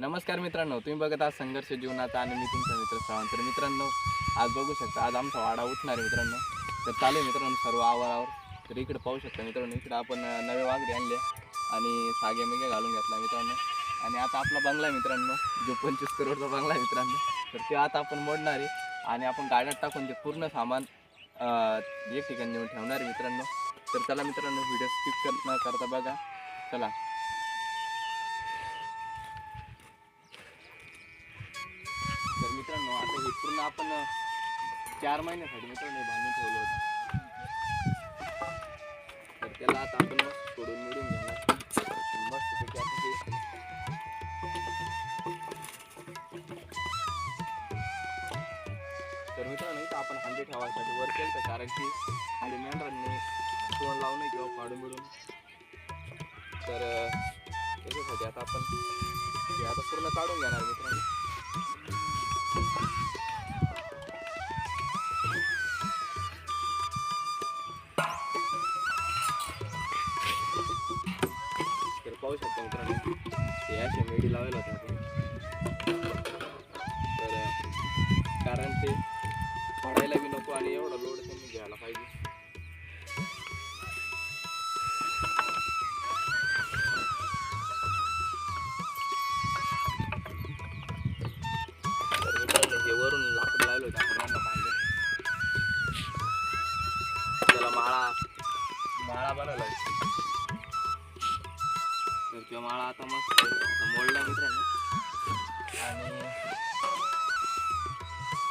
नमस्कार मित्रांनो तुम्ही बघत आहात संघर्ष जीवनाचा आणि मी तुमचा मित्र श्रावण तर मित्रांनो आज बघू शकता आज आमचा वाडा उठणार आहे मित्रांनो. तर चालू आहे मित्रांनो सर्व आवारावर. तर इकडे पाहू शकता मित्रांनो इकडे आपण नवे वाघरे आणले आणि सागे मेगे घालून घेतला मित्रांनो. आणि आता आपला बंगला आहे मित्रांनो जो पंचवीस करोडचा बंगला आहे मित्रांनो. तर ते आता आपण मोडणार आहे आणि आपण गाड्यात टाकून ते पूर्ण सामान एक ठिकाणी नेऊन ठेवणार आहे मित्रांनो. तर चला मित्रांनो व्हिडिओ स्किप कर न करता बघा. चला. पूर्ण आपण चार महिन्यासाठी मित्रांनो नाही बांधून ठेवलं होतं. तर त्याला आता आपण मस्त सोडून मिळून घेणार मस्त तर मित्रांनो इथं आपण हांडी ठेवायसाठी वर केलं तर कारण की हांडी मेंढरांनी तोंड लावून किंवा फाडून मिळून तर त्याच्यासाठी आता आपण आता पूर्ण काढून घेणार मित्रांनो. पाहू शकता मित्रांनो. हे अशा मेडी लावायला होत्या आपण तर कारण ते पडायला बी नको आणि एवढा लोड त्यांनी घ्यायला पाहिजे. तर माळा माळा आता मस्त मोडला मित्रांनो. आणि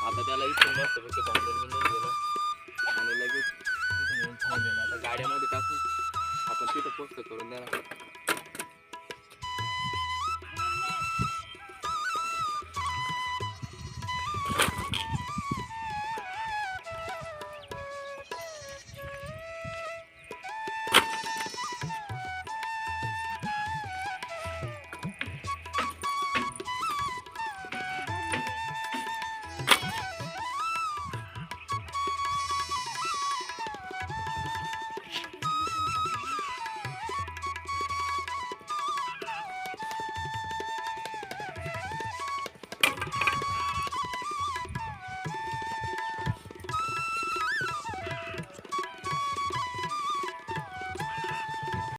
आता त्याला इथून मस्त पैकी बांधून बिंधून गेलं आणि लगेच तिथून नेऊन आता गाड्यामध्ये टाकून आपण तिथं पोस्ट करून देणार